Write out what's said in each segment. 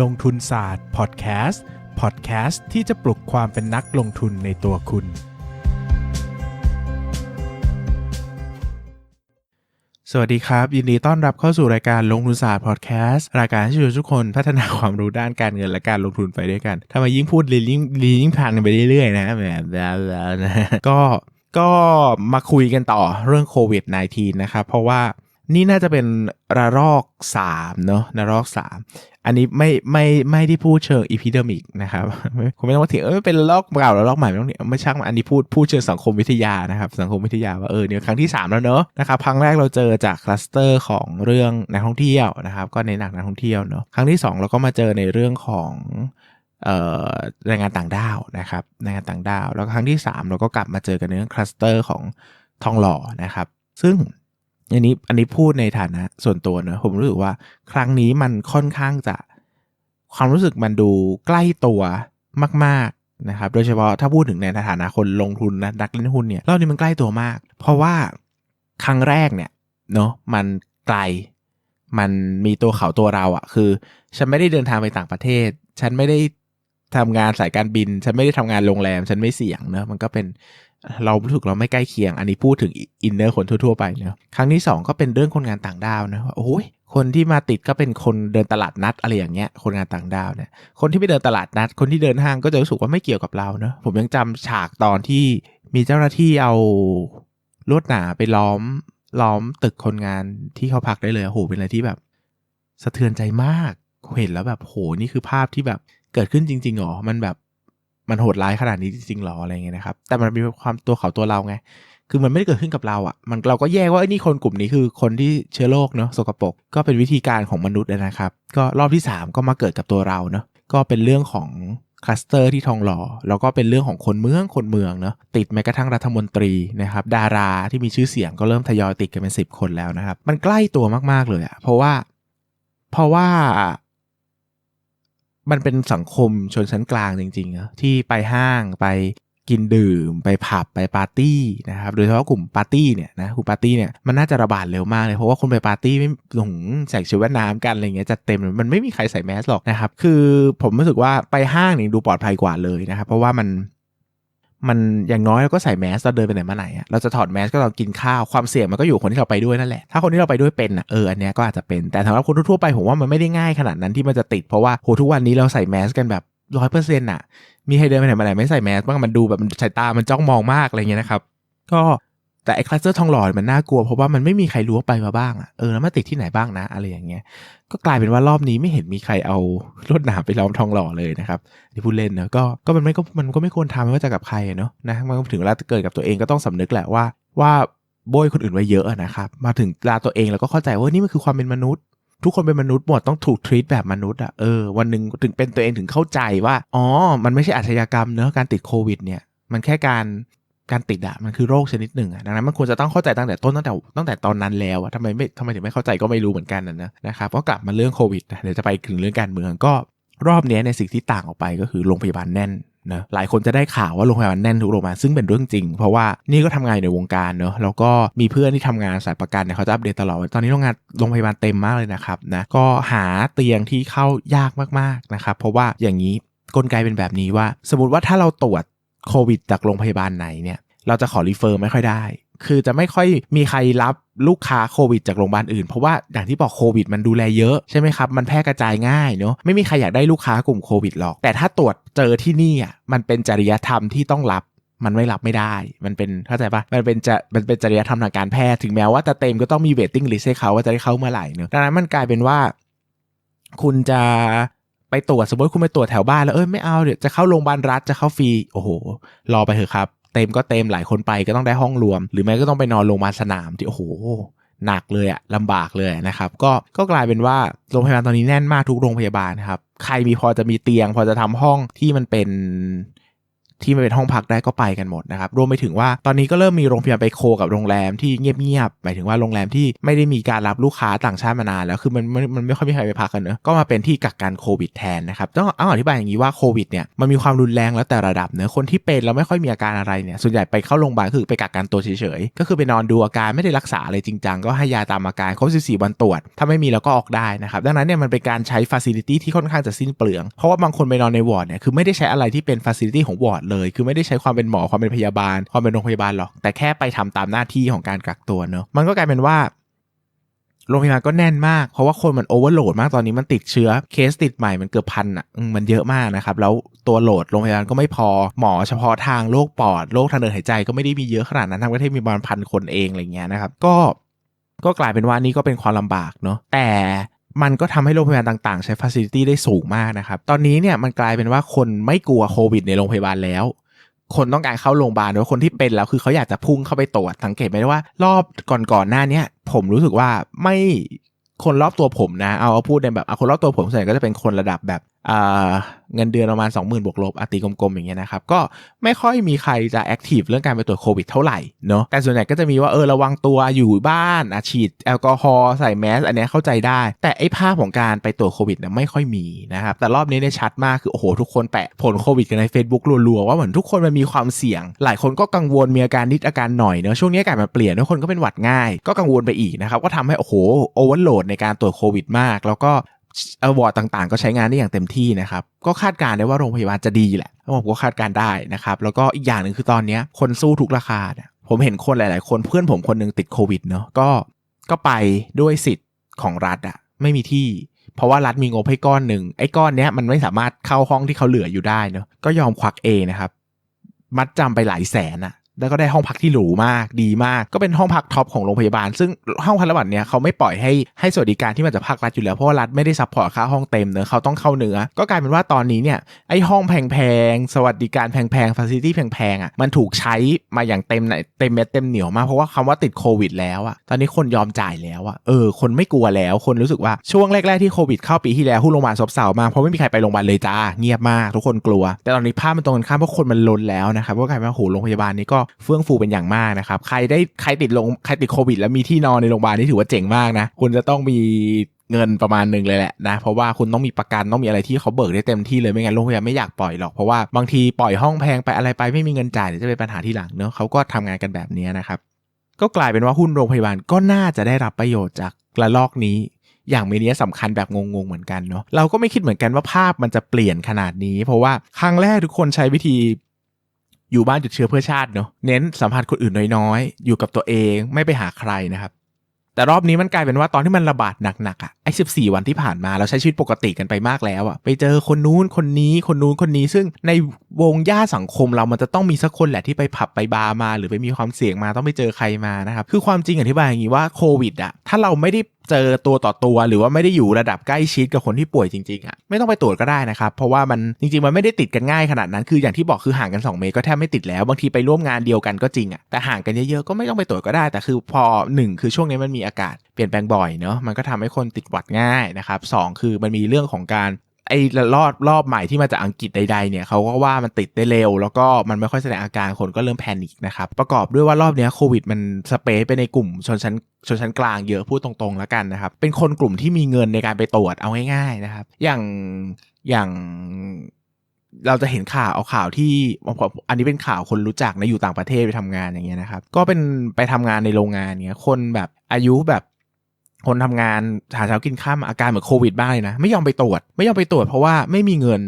ลงทุนศาสตร์พอดแคสต์พอดแคสต์ที่จะปลุกความเป็นนักลงทุนในตัวคุณ สวัสดีครับ ยินดีต้อนรับเข้าสู่รายการลงทุนศาสตร์พอดแคสต์รายการที่ช่วยทุกคนพัฒนาความรู้ด้านการเงินและการลงทุนไปด้วยกันถ้ามยิ่งพูดลียิ่งลียิ่งผ่านกันไปเรื่อยๆนะแบบแล้วนะก็ก็มาคุยกันต่อเรื่องโควิด -19 นะครับเพราะว่า นี่น่าจะเป็นระลอก3เนอะระลอก3อันนี้ไม่ไม่ไม่ได้พูดเชิงอีพิเดมิกนะครับคุณไม่ต้องมาถึงเออเป็นระลอกเก่าระลอกใหม่ไม่ต้องไม่ช่างอันนี้พูดพูดเชิงสังคมวิทยานะครับ สังคมวิทยาว่าเออเนี่ยครั้งที่ 3 แล้วเนอะนะครับครั้งแรกเราเจอจากคลัสเตอร์ของเรื่องนักท่องเที่ยวนะครับ ก็ในหนักนักท่องเที่ยวเนอะครั้งที่ 2 เราก็มาเจอในเรื่องของแรงงานต่างด้าวนะครับแรงงานต่างด้าว แล้วครั้งที่ 3 เราก็กลับมาเจอกันในเรื่องคลัสเตอร์ของทองหล่อนะครับ ซึ่ง อันนี้อันนี้พูดในฐานะส่วนตัวเนอะผมรู้สึกว่า ครั้งนี้มันค่อนข้างจะความรู้สึกมันดูใกล้ตัวมาก ๆนะครับ โดยเฉพาะถ้าพูดถึงในฐานะคนลงทุนนะนักเล่นหุ้นเนี่ยรอบนี้มันใกล้ตัวมาก เพราะว่าครั้งแรกเนี่ยเนาะมันไกลมันมีตัวเขาตัวเราอะคือ ฉันไม่ได้เดินทางไปต่างประเทศ ฉันไม่ได้ทำงานสายการบิน ฉันไม่ได้ทำงานโรงแรม ฉันไม่เสี่ยงเนอะมันก็เป็น เรารู้สึกเราไม่ใกล้เคียง อันนี้พูดถึงอินเนอร์คนทั่วๆไปเนะครั้งที่ 2 ก็เป็นเรื่องคนงานต่างด้าวนะว่าโอ้ยคนที่มาติดก็เป็นคนเดินตลาดนัดอะไรอย่างเงี้ยคนงานต่างด้าวเนี่ยคนที่ไปเดินตลาดนัด คนที่เดินห้างก็จะรู้สึกว่าไม่เกี่ยวกับเราเนะผมยังจำฉากตอนที่มีเจ้าหน้าที่เอาลวดหนาไปล้อมล้อมตึกคนงานที่เขาพักได้เลยโหเป็นอะไรที่แบบ สะเทือนใจมากเห็นแล้วแบบโหนี่คือภาพที่แบบเกิดขึ้นจริงๆหรอมันแบบ มันโหดร้ายขนาดนี้จริงๆหรออะไรเงี้ยนะครับ แต่มันมีความตัวเขาตัวเราไง คือมันไม่ได้เกิดขึ้นกับเราอะ่ะ มันเราก็แยกว่าไอ้นี่คนกลุ่มนี้คือคนที่เชื้อโรคเนาะสกปรกก็เป็นวิธีการของมนุษย์นะครับ ก็รอบที่ 3 ก็มาเกิดกับตัวเราเนาะก็เป็นเรื่องของคลัสเตอร์ที่ทองหล่อแล้วก็เป็นเรื่องของคนเมืองคนเมืองเนาะติดแม้กระทั่งรัฐมนตรีนะครับดาราที่มีชื่อเสียงก็เริ่มทยอยติดกันเป็นสิบคนแล้วนะครับ มันใกล้ตัวมากๆเลยอะเพราะว่า เพราะว่า มันเป็นสังคมชนชั้นกลางจริงๆนะที่ไปห้างไปกินดื่มไปผับไปปาร์ตี้นะครับโดยเฉพาะกลุ่มปาร์ตี้เนี่ยนะกลุ่มปาร์ตี้เนี่ยมันน่าจะระบาดเร็วมากเลยเพราะว่าคนไปปาร์ตี้ไม่หลงใส่ชุดว่ายน้ำกันอะไรเงี้ยจัดเต็มมันไม่มีใครใส่แมสหรอกนะครับคือผมรู้สึกว่าไปห้างนี่ดูปลอดภัยกว่าเลยนะครับเพราะว่ามัน มันอย่างน้อยเราก็ใส่แมสเราเดินไปไหนมาไหนอะเราจะถอดแมสก็เรากินข้าวความเสี่ยงมันก็อยู่คนที่เราไปด้วยนั่นแหละถ้าคนที่เราไปด้วยเป็นอะเอออันเนี้ยก็อาจจะเป็นแต่สำหรับคนทั่วไปผมว่ามันไม่ได้ง่ายขนาดนั้นที่มันจะติดเพราะว่าโหทุกวันนี้เราใส่แมสกันแบบร้อยเปอร์เซ็นต์อะมีใครเดินไปไหนมาไหนไม่ใส่แมสบ้างมันดูแบบมันสายตามันจ้องมองมากอะไรเงี้ยนะครับก็ แต่ไอ้คลัสเตอร์ทองหล่อมันน่ากลัวเพราะว่ามันไม่มีใครรู้ว่าไปมาบ้างอะเออแล้วมาติดที่ไหนบ้างนะอะไรอย่างเงี้ย ก็กลายเป็นว่ารอบนี้ไม่เห็นมีใครเอารถหนามไปล้อมทองหล่อเลยนะครับที่พูดเล่นเนะก็ก็มันไม่ก็มันก็ไม่ควรทำไม่ว่าจะกับใครเนาะนะมันถึงเวลาเกิดกับตัวเองก็ต้องสำนึกแหละว่าว่าโบยคนอื่นไว้เยอะนะครับมาถึงลาตัวเองแล้วก็เข้าใจว่านี่มันคือความเป็นมนุษย์ทุกคนเป็นมนุษย์หมดต้องถูกทรีตแบบมนุษย์อะเออวันหนึ่งถึงเป็นตัวเองถึงเข้าใจว่า อ๋อ มันไม่ใช่อาชญากรรมเนอะการติดโควิดเนี่ย มันแค่การ การติดอะมันคือโรคชนิดหนึ่งอะดังนั้นมันควรจะต้องเข้าใจตั้งแต่ต้นตั้งแต่ตั้งแต่ตอนนั้นแล้วอะทำไมไม่ทำไมถึงไม่เข้าใจก็ไม่รู้เหมือนกันนะนะครับก็กลับมาเรื่องโควิดเดี๋ยวจะไปถึงเรื่องการเมืองก็รอบนี้ในสิ่งที่ต่างออกไปก็คือโรงพยาบาลแน่นนะหลายคนจะได้ข่าวว่าโรงพยาบาลแน่นทุกโรงพยาบาลซึ่งเป็นเรื่องจริง เพราะว่านี่ก็ทำงานในวงการเนอะแล้วก็มีเพื่อนที่ทำงานสายประกันเนี่ยเขาจะอัปเดตตลอดตอนนี้โรงงานโรงพยาบาลเต็มมากเลยนะครับนะก็หาเตียงที่เข้ายากมากๆนะครับเพราะว่าอย่างนี้กลไกเป็นแบบนี้ว่า สมมติว่าถ้าเราตรวจ โควิดจากโรงพยาบาลไหนเนี่ย เราจะขอรีเฟอร์ไม่ค่อยได้ คือจะไม่ค่อยมีใครรับลูกค้าโควิดจากโรงพยาบาลอื่น เพราะว่าอย่างที่บอกโควิดมันดูแลเยอะใช่ไหมครับ มันแพร่กระจายง่ายเนาะไม่มีใครอยากได้ลูกค้ากลุ่มโควิดหรอก แต่ถ้าตรวจเจอที่นี่อะมันเป็นจริยธรรมที่ต้องรับมันไม่รับไม่ได้ มันเป็นเข้าใจปะมันเป็นจะมันเป็นจริยธรรมทางการแพทย์ ถึงแม้ว่าจะเต็มก็ต้องมีเวทติ้งลิสต์ให้เขาว่าจะได้เข้าเมื่อไหร่เนาะดังนั้นมันกลายเป็นว่า คุณจะ ไปตรวจสมมติคุณไปตรวจแถวบ้านแล้วเอ้ยไม่เอาเดี๋ยวจะเข้าโรงพยาบาลรัฐจะเข้าฟรีโอ้โห รอไปเถอะครับ เต็มก็เต็มหลายคนไปก็ต้องได้ห้องรวม หรือไม่ก็ต้องไปนอนโรงพยาบาลสนามที่โอ้โหหนักเลยอะลำบากเลยนะครับ ก็ก็กลายเป็นว่าโรงพยาบาลตอนนี้แน่นมากทุกโรงพยาบาลครับ ใครมีพอจะมีเตียง พอจะทำห้องที่มันเป็น ที่ไม่เป็นห้องพักได้ก็ไปกันหมดนะครับรวมไปถึงว่าตอนนี้ก็เริ่มมีโรงพยาบาลไปโคกับโรงแรมที่เงียบๆหมายถึงว่าโรงแรมที่ไม่ได้มีการรับลูกค้าต่างชาติมานานแล้วคือมันมันมันไม่ค่อยมีใครไปพักกันเนอะก็มาเป็นที่กักกันโควิดแทนนะครับต้องเอาอธิบายอย่างนี้ว่าโควิดเนี่ยมันมีความรุนแรงแล้วแต่ระดับเนอะคนที่เป็นแล้วไม่ค่อยมีอาการอะไรเนี่ยส่วนใหญ่ไปเข้าโรงพยาบาลคือไปกักกันตัวเฉยๆก็คือไปนอนดูอาการไม่ได้รักษาอะไรจริงจังก็ให้ยาตามอาการครบ14 วันตรวจ ถ้าไม่มีแล้วก็ออกได้นะครับดังนั้นเนี่ยมันเป็นการใช้ฟ a ซิลิตี้ที่ค่อนข้างจะสิ้นเปลือง เพราะว่าบางคนไปนอนในวอร์ดเนี่ยคือไม่ได้ใช้อะไรที่เป็นฟ a ซิลิตี้ของวอร์ดเลย คือไม่ได้ใช้ความเป็นหมอความเป็นพยาบาล ความเป็นโรงพยาบาลหรอก แต่แค่ไปทำตามหน้าที่ของการกักตัวเนอะมันก็กลายเป็นว่าโรงพยาบาลก็แน่นมาก เพราะว่าคนมันโอเวอร์โหลดมากตอนนี้มันติดเชื้อเคสติดใหม่มันเกือบพันอะมันเยอะมากนะครับ แล้วตัวโหลดโรงพยาบาลก็ไม่พอหมอเฉพาะทางโรคปอดโรคทางเดินหายใจก็ไม่ได้มีเยอะขนาดนั้นทั้งประเทศมีประมาณพันคนเองอะไรเงี้ยนะครับ ก็ก็กลายเป็นว่านี่ก็เป็นความลำบากเนาะแต่ มันก็ทำให้โรงพยาบาลต่างๆ ใช้ฟ a ซิลิตี้ได้สูงมากนะครับ ตอนนี้เนี่ยมันกลายเป็นว่าคนไม่กลัวโควิดในโรงพยาบาลแล้ว คนต้องการเข้าโรงพยาบาลหรือคนที่เป็นแล้วคือเขาอยากจะพุ่งเข้าไปตรวจสังเกตไหมว่ารอบก่อนๆหน้าเนี้ยผมรู้สึกว่าไม่คนรอบตัวผมนะ เอาเอาพูดในแบบเอาคนรอบตัวผมส่วนใหญ่ก็จะเป็นคนระดับแบบ เงินเดือนประมาณ 20,000 บวกลบอตีกลมๆอย่างเงี้ยนะครับ ก็ไม่ค่อยมีใครจะแอคทีฟเรื่องการไปตรวจโควิดเท่าไหร่เนาะแต่ส่วนใหญ่ก็จะมีว่าเออระวังตัวอยู่บ้านอาฉีดแอลกอฮอล์ใส่แมสอันนี้เข้าใจได้ แต่ไอ้ภาพของการไปตรวจโควิดเนี่ยไม่ค่อยมีนะครับ แต่รอบนี้เนี่ยชัดมากคือ โอ้โห ทุกคนแปะผลโควิดกันใน Facebook รัวๆ ว่าเหมือนทุกคนมันมีความเสี่ยง หลายคนก็กังวลมีอาการนิดอาการหน่อยเนาะช่วงนี้อากาศมันเปลี่ยนทุกคนก็เป็นหวัดง่าย ก็กังวลไปอีกนะครับก็ทำให้โอ้โหโอเวอร์โหลดในการตรวจโควิดมาก แล้วก็ อวอร์ดต่างๆ ก็ใช้งานได้อย่างเต็มที่นะครับ ก็คาดการณ์ได้ว่าโรงพยาบาลจะดีแหละผมก็คาดการณ์ได้นะครับ แล้วก็อีกอย่างหนึ่งคือตอนนี้คนสู้ทุกราคาเนี่ยผมเห็นคนหลายๆ คนเพื่อนผมคนหนึงติดโควิดเนาะก็ก็ไปด้วยสิทธิ์ของรัฐอะไม่มีที่ เพราะว่ารัฐมีงบให้ก้อนหนึ่งไอ้ก้อนเนี้ยมันไม่สามารถเข้าห้องที่เขาเหลืออยู่ได้เนาะก็ยอมควักเองนะครับ มัดจำไปหลายแสนอะ แล้วก็ได้ห้องพักที่หรูมากดีมาก ก็เป็นห้องพักท็อปของโรงพยาบาล ซึ่งห้องพักระหว่างเนี้ยเขาไม่ปล่อยให้ให้สวัสดิการที่มาจากภาครัฐอยู่แล้วเพราะว่ารัฐไม่ได้ซัพพอร์ตค่าห้องเต็มเนอะเขาต้องเข้าเนื้อ ก็กลายเป็นว่าตอนนี้เนี่ยไอ้ห้องแพงๆสวัสดิการแพงๆฟ a ซิลิตี้แพงๆอะมันถูกใช้มาอย่างเต็มเต็มเม็ดเต็มเหนียวมากเพราะว่าคำว่าติดโควิดแล้วอะตอนนี้คนยอมจ่ายแล้วอะเออคนไม่กลัวแล้วคนรู้สึกว่าช่วงแรกๆที่โควิดเข้าปีที่แล้วผู้นโรงพยาบาลซบเซามากเพราะไม่มีใครไปโรงพยาบาลเลยจ้าเงียบมากทุกคนกลัว แต่ตอนนี้ภาพมันตรงกันข้ามเพราะคนมันล้นแล้วนะครับก็กลายเป็นว่าโหโรงพยาบาลนี้ก็เฟื่องฟูเป็นอย่างมากนะครับ ใครได้ใครติดลงใครติดโควิด แล้วมีที่นอนในโรงพยาบาลนี่ถือว่าเจ๋งมากนะ คุณจะต้องมีเงินประมาณหนึ่งเลยแหละนะ เพราะว่าคุณต้องมีประกันต้องมีอะไรที่เขาเบิกได้เต็มที่เลยไม่งั้นโรงพยาบาลไม่อยากปล่อยหรอกเพราะว่าบางทีปล่อยห้องแพงไปอะไรไปไม่มีเงินจ่ายเดี๋ยวจะเป็นปัญหาที่หลังเนอะเขาก็ทำงานกันแบบนี้นะครับก็กลายเป็นว่าหุ้นโรงพยาบาลก็น่าจะได้รับประโยชน์จากระลอกนี้ อย่างมีนัยสำคัญแบบงงๆเหมือนกันเนาะเราก็ไม่คิดเหมือนกันว่าภาพมันจะเปลี่ยนขนาดนี้ เพราะว่าครั้งแรกทุกคนใช้วิธี อยู่บ้านหยุดเชื้อเพื่อชาติเนาะเน้นสัมผัสคนอื่นน้อยๆ อยู่กับตัวเองไม่ไปหาใครนะครับ แต่รอบนี้มันกลายเป็นว่าตอนที่มันระบาดหนักๆอะไอ้สิบสี่วันที่ผ่านมาเราใช้ชีวิตปกติกันไปมากแล้วอะไปเจอคนนู้นคนนี้คนนู้นคนนี้ ซึ่งในวงญาติสังคมเรามันจะต้องมีสักคนแหละที่ไปผับไปบาร์มา หรือไปมีความเสี่ยงมาต้องไปเจอใครมานะครับคือความจริงอธิบายอย่างนี้ว่าโควิดอะถ้าเราไม่ได้เจอตัวต่อตัวหรือว่าไม่ได้อยู่ระดับใกล้ชิดกับคนที่ป่วยจริงๆอะไม่ต้องไปตรวจก็ได้นะครับ เพราะว่ามันจริงๆ มันไม่ได้ติดกันง่ายขนาดนั้น คืออย่างที่บอกคือห่างกัน 2 เมตรก็แทบไม่ติดแล้ว บางทีไปร่วมงานเดียวกันก็จริงอะแต่ห่างกันเยอะๆก็ไม่ต้องไปตรวจก็ได้ แต่คือพอหนึ่งคือช่วงนี้มันมีอากาศเปลี่ยนแปลงบ่อยเนาะมันก็ทำให้คนติดหวัดง่ายนะครับสองคือมันมีเรื่องของการ ไอ้รอบรอบใหม่ที่มาจากอังกฤษใดๆเนี่ยเขาก็ว่ามันติดได้เร็ว แล้วก็มันไม่ค่อยแสดงอาการคนก็เริ่มแพนิคนะครับ ประกอบด้วยว่ารอบนี้โควิดมันสเปซไปในกลุ่มชนชั้นชนชั้นกลางเยอะพูดตรงๆแล้วกันนะครับ เป็นคนกลุ่มที่มีเงินในการไปตรวจเอาง่ายๆนะครับ อย่างอย่างเราจะเห็นข่าวเอาข่าวที่อันนี้เป็นข่าวคนรู้จักนะอยู่ต่างประเทศไปทำงานอย่างเงี้ยนะครับ ก็เป็นไปทำงานในโรงงานเนี้ยคนแบบอายุแบบ คนทำงานหาเช้ากินข้ามอาการเหมือนโควิดบ้างเลยนะ ไม่ยอมไปตรวจ ไม่ยอมไปตรวจเพราะว่าไม่มีเงิน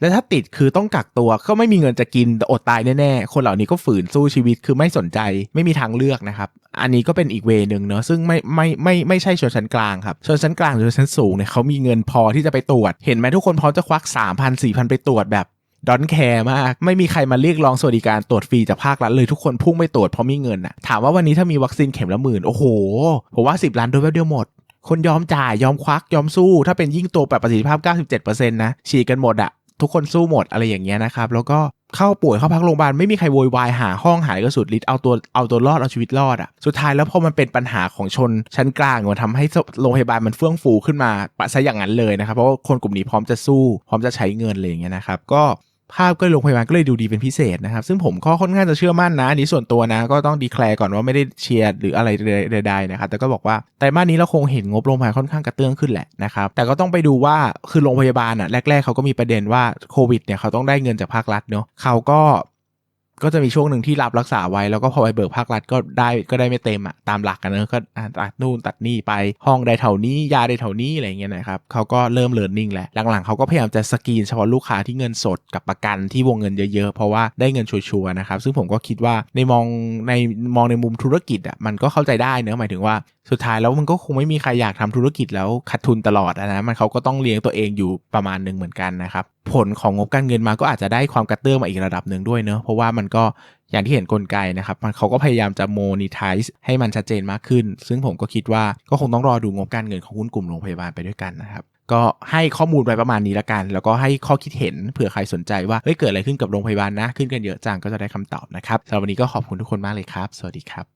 และถ้าติดคือต้องกักตัวก็ไม่มีเงินจะกินอดตายแน่ๆ คนเหล่านี้ก็ฝืนสู้ชีวิตคือไม่สนใจไม่มีทางเลือกนะครับ อันนี้ก็เป็นอีกเวนึ่งเนอะซึ่งไม่ไม่ไม่ไม่ใช่ชนชั้นกลางครับชนชั้นกลางชนชั้นสูงเนี่ยเขามีเงินพอที่จะไปตรวจ เห็นไหมทุกคนพร้อมจะควัก3 0 0 0 4 0 0ไปตรวจแบบ ดอนแคร์มาก ไม่มีใครมาเรียกร้องสวัสดิการตรวจฟรีจากภาครัฐเลยทุกคนพุ่งไปตรวจเพราะมีเงินอะถามว่าวันนี้ถ้ามีวัคซีนเข็มละหมื่น โอ้โห ผมว่า 10 ล้านโดสแป๊บเดียวหมด คนยอมจ่ายยอมควักยอมสู้ ถ้าเป็นยิ่งตัวแบบประสิทธิภาพ 97%นะฉีดกันหมดอะทุกคนสู้หมดอะไรอย่างเงี้ยนะครับ แล้วก็ เข้าป่วยเข้าพักโรงพยาบาลไม่มีใครโวยวายหาห้องหายก็สุดฤทธิ์เอาตัวเอาตัวรอดเอาชีวิตรอดอะสุดท้ายแล้วพอมันเป็นปัญหาของชนชั้นกลางมันทำให้โรงพยาบาลมันเฟื่องฟูขึ้นมาปะซะอย่างนั้นเลยนะครับเพราะว่าคนกลุ่มนี้พร้อมจะสู้ พร้อมจะใช้เงินอะไรอย่างเงี้ยนะครับก็ ภาพก็โรงพยาบาลก็เลยดูดีเป็นพิเศษนะครับ ซึ่งผมก็ค่อนข้างจะเชื่อมั่นนะอันนี้ส่วนตัวนะ ก็ต้องดีแคลร์ก่อนว่าไม่ได้เชียร์หรืออะไรใดๆนะครับ แต่ก็บอกว่าไตรมาสนี้เราคงเห็นงบโรงพยาบาลค่อนข้างกระเตื้องขึ้นแหละนะครับ แต่ก็ต้องไปดูว่าคือโรงพยาบาลอะแรก ๆเขาก็มีประเด็นว่าโควิดเนี่ยเขาต้องได้เงินจากภาครัฐเนาะเขาก็ ก็จะมีช่วงหนึ่งที่รับรักษาไว้แล้วก็พอไปเบิกภาครัฐก็ได้ก็ได้ไม่เต็มอะตามหลักกันเนอะก็ตัดนู่นตัดนี่ไปห้องได้เท่านี้ยาได้เท่านี้อะไรเงี้ยนะครับเขาก็เริ่มเลิร์นนิ่งแหละหลังๆเขาก็พยายามจะสกรีนเฉพาะลูกค้าที่เงินสดกับประกันที่วงเงินเยอะๆ เพราะว่าได้เงินชัวร์ๆนะครับซึ่งผมก็คิดว่าในมองในมองในมุมธุรกิจอะมันก็เข้าใจได้เนอะหมายถึงว่าสุดท้ายแล้วมันก็คงไม่มีใครอยากทำธุรกิจแล้วขาดทุนตลอดอะนะมันเขาก็ต้องเลี้ยงตัวเองอยู่ประมาณหนึ่งเหมือนกันนะครับ ผลของงบการเงินมาก็อาจจะได้ความกระเตื้องมาอีกระดับหนึ่งด้วยเนอะเพราะว่ามันก็อย่างที่เห็นกลไกนะครับมันเขาก็พยายามจะ monetize ให้มันชัดเจนมากขึ้น ซึ่งผมก็คิดว่าก็คงต้องรอดูงบการเงินของหุ้นกลุ่มโรงพยาบาลไปด้วยกันนะครับก็ให้ข้อมูลไปประมาณนี้ละกัน แล้วก็ให้ข้อคิดเห็นเผื่อใครสนใจว่าเฮ้ยเกิดอะไรขึ้นกับโรงพยาบาลนะ ขึ้นกันเยอะจังก็จะได้คำตอบนะครับสำหรับวันนี้ก็ขอบคุณทุกคนมากเลยครับ สวัสดีครับ